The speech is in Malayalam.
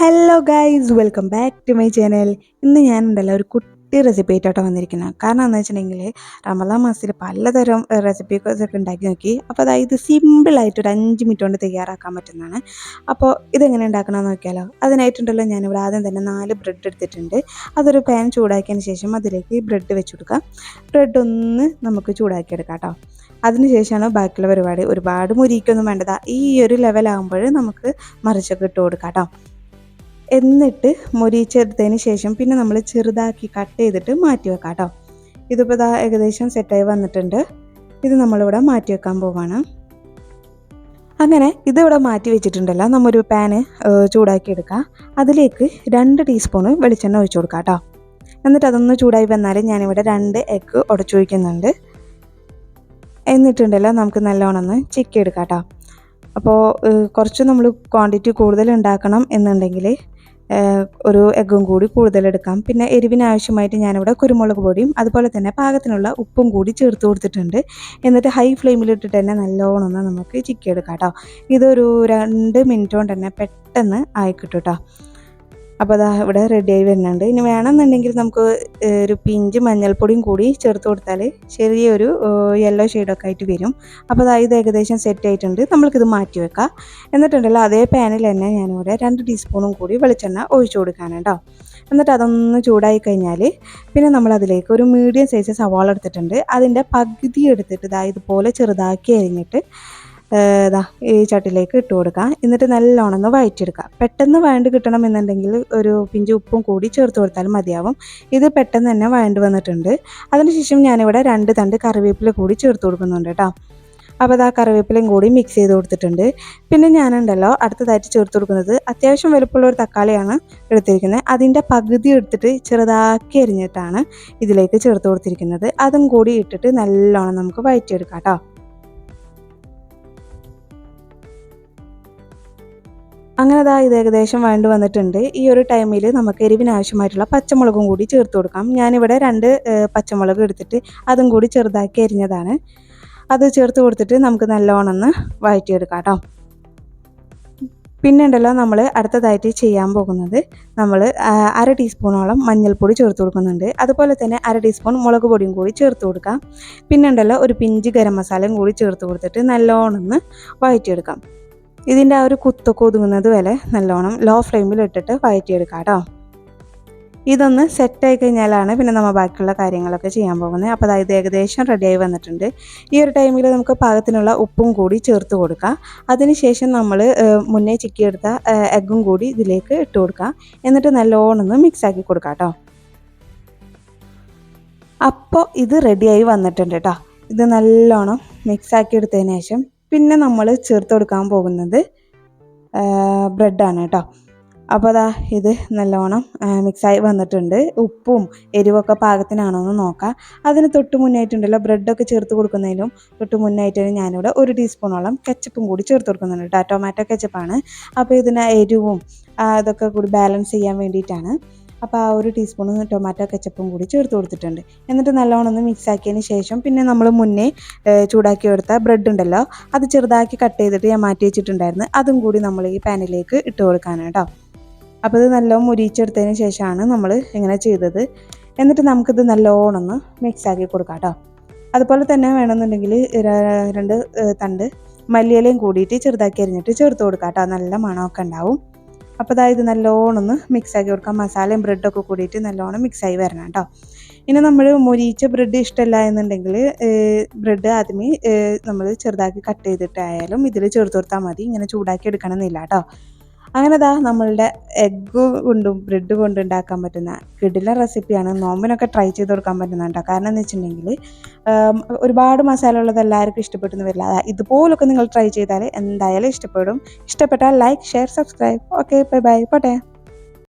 Hello guys welcome back to my channel ഇന്ന് ഞാൻ ഞാനുണ്ടല്ലോ ഒരു കുട്ടി റെസിപ്പി ആയിട്ടോട്ടോ വന്നിരിക്കുന്നത് കാരണം എന്ന് വെച്ചിട്ടുണ്ടെങ്കിൽ റമദാൻ മാസത്തിൽ പലതരം റെസിപ്പീസ് ഒക്കെ ഉണ്ടാക്കി നോക്കി. അപ്പോൾ അതായത് സിമ്പിളായിട്ട് ഒരു അഞ്ച് മിനിറ്റ് കൊണ്ട് തയ്യാറാക്കാൻ പറ്റുന്നതാണ്. അപ്പോൾ ഇതെങ്ങനെ ഉണ്ടാക്കണമെന്ന് നോക്കിയാലോ. അതിനായിട്ടുണ്ടല്ലോ ഞാനിവിടെ ആദ്യം തന്നെ നാല് ബ്രെഡ് എടുത്തിട്ടുണ്ട്. അതൊരു പാൻ ചൂടാക്കിയതിന് ശേഷം അതിലേക്ക് ബ്രെഡ് വെച്ച് കൊടുക്കാം ബ്രെഡ് ഒന്ന് നമുക്ക് ചൂടാക്കിയെടുക്കാം കേട്ടോ. അതിനുശേഷമാണ് ബാക്കിയുള്ള പരിപാടി. ഒരുപാട് മുരിക്കൊന്നും വേണ്ടതാ ഈ ഒരു ലെവലാകുമ്പോൾ നമുക്ക് മറിച്ചൊക്കെ ഇട്ട് കൊടുക്കാം കേട്ടോ. എന്നിട്ട് മൊരിച്ചെടുത്തതിന് ശേഷം പിന്നെ നമ്മൾ ചെറുതാക്കി കട്ട് ചെയ്തിട്ട് മാറ്റി വെക്കാം കേട്ടോ. ഇതിപ്പോൾ ഇതാ ഏകദേശം സെറ്റായി വന്നിട്ടുണ്ട്. ഇത് നമ്മളിവിടെ മാറ്റി വെക്കാൻ പോവാണ്. അങ്ങനെ ഇതിവിടെ മാറ്റി വെച്ചിട്ടുണ്ടല്ലോ. നമ്മൊരു പാന് ചൂടാക്കി എടുക്കാം. അതിലേക്ക് രണ്ട് ടീസ്പൂണ് വെളിച്ചെണ്ണ ഒഴിച്ചു കൊടുക്കാം കേട്ടോ. എന്നിട്ട് അതൊന്ന് ചൂടായി വന്നാൽ ഞാനിവിടെ രണ്ട് എഗ്ഗ് ഉടച്ചു വയ്ക്കുന്നുണ്ട് എന്നിട്ടുണ്ടല്ലോ നമുക്ക് നല്ലോണം ഒന്ന് ചിക്കി എടുക്കാം കേട്ടോ. അപ്പോൾ കുറച്ച് നമ്മൾ ക്വാണ്ടിറ്റി കൂടുതൽ ഉണ്ടാക്കണം എന്നുണ്ടെങ്കിൽ ഒരു എഗ്ഗും കൂടി കൂടുതൽ എടുക്കാം. പിന്നെ എരിവിനാവശ്യമായിട്ട് ഞാനിവിടെ കുരുമുളക് പൊടിയും അതുപോലെ തന്നെ പാകത്തിനുള്ള ഉപ്പും കൂടി ചേർത്ത് കൊടുത്തിട്ടുണ്ട്. എന്നിട്ട് ഹൈ ഫ്ലെയിമിലിട്ടിട്ട് തന്നെ നല്ലോണം നമുക്ക് ചിക്കി എടുക്കാം കേട്ടോ ഇതൊരു രണ്ട് മിനിറ്റ് കൊണ്ട് തന്നെ പെട്ടെന്ന് ആയിക്കിട്ടും കേട്ടോ അപ്പോൾ അതാ ഇവിടെ റെഡിയായി വരുന്നുണ്ട്. ഇനി വേണമെന്നുണ്ടെങ്കിൽ നമുക്ക് ഒരു പിഞ്ച് മഞ്ഞൾപ്പൊടിയും കൂടി ചേർത്ത് കൊടുത്താൽ ചെറിയൊരു യെല്ലോ ഷെയ്ഡൊക്കെ ആയിട്ട് വരും. അപ്പോൾ അതാ ഇത് ഏകദേശം സെറ്റ് ആയിട്ടുണ്ട്. നമ്മൾക്കിത് മാറ്റി വെക്കാം. എന്നിട്ടുണ്ടല്ലോ അതേ പാനിൽ തന്നെ ഞാനിവിടെ രണ്ട് ടീസ്പൂണും കൂടി വെളിച്ചെണ്ണ ഒഴിച്ചു കൊടുക്കാനാണ് കേട്ടോ. എന്നിട്ട് അതൊന്ന് ചൂടായി കഴിഞ്ഞാൽ പിന്നെ നമ്മൾ അതിലേക്ക് ഒരു മീഡിയം സൈസ് സവാള എടുത്തിട്ടുണ്ട്. അതിന്റെ പകുതി എടുത്തിട്ട് ഇതാ ഇതുപോലെ ചെറുതാക്കി അരിഞ്ഞിട്ട് ഇതാ ഈ ചട്ടിലേക്ക് ഇട്ട് കൊടുക്കുക എന്നിട്ട് നല്ലോണം ഒന്ന് വഴറ്റിയെടുക്കുക പെട്ടെന്ന് വഴണ്ട് കിട്ടണം എന്നുണ്ടെങ്കിൽ ഒരു പിഞ്ച് ഉപ്പും കൂടി ചേർത്ത് കൊടുത്താലും മതിയാവും. ഇത് പെട്ടെന്ന് തന്നെ വഴണ്ട് വന്നിട്ടുണ്ട്. അതിനുശേഷം ഞാനിവിടെ രണ്ട് തണ്ട് കറിവേപ്പില കൂടി ചേർത്ത് കൊടുക്കുന്നുണ്ട് കേട്ടോ. അപ്പോൾ അത് ആ കറിവേപ്പിലയും കൂടി മിക്സ് ചെയ്ത് കൊടുത്തിട്ടുണ്ട്. പിന്നെ ഞാനുണ്ടല്ലോ അടുത്തതായിട്ട് ചേർത്ത് കൊടുക്കുന്നത് അത്യാവശ്യം വലുപ്പമുള്ള ഒരു തക്കാളിയാണ് എടുത്തിരിക്കുന്നത്. അതിന്റെ പകുതി എടുത്തിട്ട് ചെറുതാക്കി അരിഞ്ഞിട്ടാണ് ഇതിലേക്ക് ചേർത്ത് കൊടുത്തിരിക്കുന്നത്. അതും കൂടി ഇട്ടിട്ട് നല്ലോണം നമുക്ക് വഴറ്റിയെടുക്കാം കേട്ടോ. അങ്ങനെ അതാ ഇത് ഏകദേശം വേണ്ടി വന്നിട്ടുണ്ട്. ഈ ഒരു ടൈമിൽ നമുക്ക് എരിവിന് ആവശ്യമായിട്ടുള്ള പച്ചമുളകും കൂടി ചേർത്ത് കൊടുക്കാം. ഞാനിവിടെ രണ്ട് പച്ചമുളക് എടുത്തിട്ട് അതും കൂടി ചെറുതാക്കി അരിഞ്ഞതാണ്. അത് ചേർത്ത് കൊടുത്തിട്ട് നമുക്ക് നല്ലോണം ഒന്ന് വഴറ്റിയെടുക്കാം കേട്ടോ പിന്നെ ഉണ്ടല്ലോ നമ്മൾ അടുത്തതായിട്ട് ചെയ്യാൻ പോകുന്നത്. നമ്മൾ അര ടീസ്പൂണോളം മഞ്ഞൾപ്പൊടി ചേർത്ത് കൊടുക്കുന്നുണ്ട്. അതുപോലെ തന്നെ അര ടീസ്പൂൺ മുളക് പൊടിയും കൂടി ചേർത്ത് കൊടുക്കാം. പിന്നെ ഉണ്ടല്ലോ ഒരു പിഞ്ച് ഗരം മസാലയും കൂടി ചേർത്ത് കൊടുത്തിട്ട് നല്ലോണം ഒന്ന് വഴറ്റിയെടുക്കാം. ഇതിന്റെ ആ ഒരു കുത്തൊക്കെ ഒതുങ്ങുന്നത് വരെ നല്ലോണം ലോ ഫ്ലെയിമിൽ ഇട്ടിട്ട് വഴറ്റിയെടുക്കാം കേട്ടോ. ഇതൊന്ന് സെറ്റായി കഴിഞ്ഞാലാണ് പിന്നെ നമ്മൾ ബാക്കിയുള്ള കാര്യങ്ങളൊക്കെ ചെയ്യാൻ പോകുന്നത്. അപ്പോൾ അതായത് ഏകദേശം റെഡിയായി വന്നിട്ടുണ്ട്. ഈ ഒരു ടൈമിൽ നമുക്ക് പാകത്തിനുള്ള ഉപ്പും കൂടി ചേർത്ത് കൊടുക്കാം. അതിനുശേഷം നമ്മൾ മുന്നേ ചിക്കിയെടുത്ത എഗ്ഗും കൂടി ഇതിലേക്ക് ഇട്ട് കൊടുക്കാം. എന്നിട്ട് നല്ലോണം ഒന്ന് മിക്സാക്കി കൊടുക്കാം കേട്ടോ. അപ്പോൾ ഇത് റെഡിയായി വന്നിട്ടുണ്ട് കേട്ടോ. ഇത് നല്ലോണം മിക്സാക്കി എടുത്തതിന് ശേഷം പിന്നെ നമ്മൾ ചേർത്ത് കൊടുക്കാൻ പോകുന്നത് ബ്രെഡാണ് കേട്ടോ അപ്പോൾ അതാ ഇത് നല്ലോണം മിക്സായി വന്നിട്ടുണ്ട്. ഉപ്പും എരിവൊക്കെ പാകത്തിനാണോ എന്ന് നോക്കാം. അതിന് തൊട്ട് മുന്നായിട്ടുണ്ടല്ലോ ബ്രെഡൊക്കെ ചേർത്ത് കൊടുക്കുന്നതിലും തൊട്ട് മുന്നായിട്ട് ഞാനിവിടെ ഒരു ടീസ്പൂണോളം കെച്ചപ്പും കൂടി ചേർത്ത് കൊടുക്കുന്നുണ്ട് കേട്ടോ ടൊമാറ്റോ കെച്ചപ്പാണ്. അപ്പോൾ ഇതിന് എരിവും അതൊക്കെ കൂടി ബാലൻസ് ചെയ്യാൻ വേണ്ടിയിട്ടാണ്. അപ്പോൾ ആ ഒരു ടീസ്പൂൺ ടൊമാറ്റോ കെച്ചപ്പും കൂടി ചേർത്ത് കൊടുത്തിട്ടുണ്ട്. എന്നിട്ട് നല്ലോണം ഒന്ന് മിക്സ് ആക്കിയതിന് ശേഷം പിന്നെ നമ്മൾ മുന്നേ ചൂടാക്കി എടുത്ത ബ്രെഡ് ഉണ്ടല്ലോ അത് ചെറുതാക്കി കട്ട് ചെയ്തിട്ട് ഞാൻ മാറ്റി വെച്ചിട്ടുണ്ടായിരുന്നു. അതും കൂടി നമ്മൾ ഈ പാനിലേക്ക് ഇട്ട് കൊടുക്കാനാണ് കേട്ടോ അപ്പോൾ ഇത് നല്ലോണം മുരിച്ചെടുത്തതിന് ശേഷമാണ് നമ്മൾ ഇങ്ങനെ ചെയ്തത്. എന്നിട്ട് നമുക്കിത് നല്ലോണം ഒന്ന് മിക്സ് ആക്കി കൊടുക്കാം കേട്ടോ അതുപോലെ തന്നെ വേണമെന്നുണ്ടെങ്കിൽ രണ്ട് തണ്ട് മല്ലിയിലയും കൂടിയിട്ട് ചെറുതാക്കി അരിഞ്ഞിട്ട് ചേർത്ത് കൊടുക്കാം കേട്ടോ നല്ല മണമൊക്കെ ഉണ്ടാവും. അപ്പോൾ അതായത് നല്ലോണം മിക്സ് ആക്കി കൊടുക്കാം. മസാലയും ബ്രെഡൊക്കെ കൂടിയിട്ട് നല്ലോണം മിക്സായി വരണം കേട്ടോ. ഇനി നമ്മൾ മൊരിച്ച ബ്രെഡ് ഇഷ്ടമല്ല എന്നുണ്ടെങ്കിൽ ബ്രെഡ് ആദ്യമേ നമ്മൾ ചെറുതാക്കി കട്ട് ചെയ്തിട്ടായാലും ഇതിൽ ചേർത്ത് മതി. ഇങ്ങനെ ചൂടാക്കി എടുക്കണമെന്നില്ല കേട്ടോ. അങ്ങനെ ദാ നമ്മളുടെ എഗ്ഗ് കൊണ്ടും ബ്രെഡ് കൊണ്ടും ഉണ്ടാക്കാൻ പറ്റുന്ന കിടില റെസിപ്പിയാണ് നോമ്പിനൊക്കെ ട്രൈ ചെയ്ത് കൊടുക്കാൻ പറ്റുന്നുണ്ടോ കാരണം എന്ന് വെച്ചിട്ടുണ്ടെങ്കിൽ ഒരുപാട് മസാല ഉള്ളത് എല്ലാവർക്കും ഇഷ്ടപ്പെട്ടെന്ന് വരില്ല. ഇതുപോലൊക്കെ നിങ്ങൾ ട്രൈ ചെയ്താൽ എന്തായാലും ഇഷ്ടപ്പെടും. ഇഷ്ടപ്പെട്ടാൽ like share subscribe okay bye bye പോട്ടെ.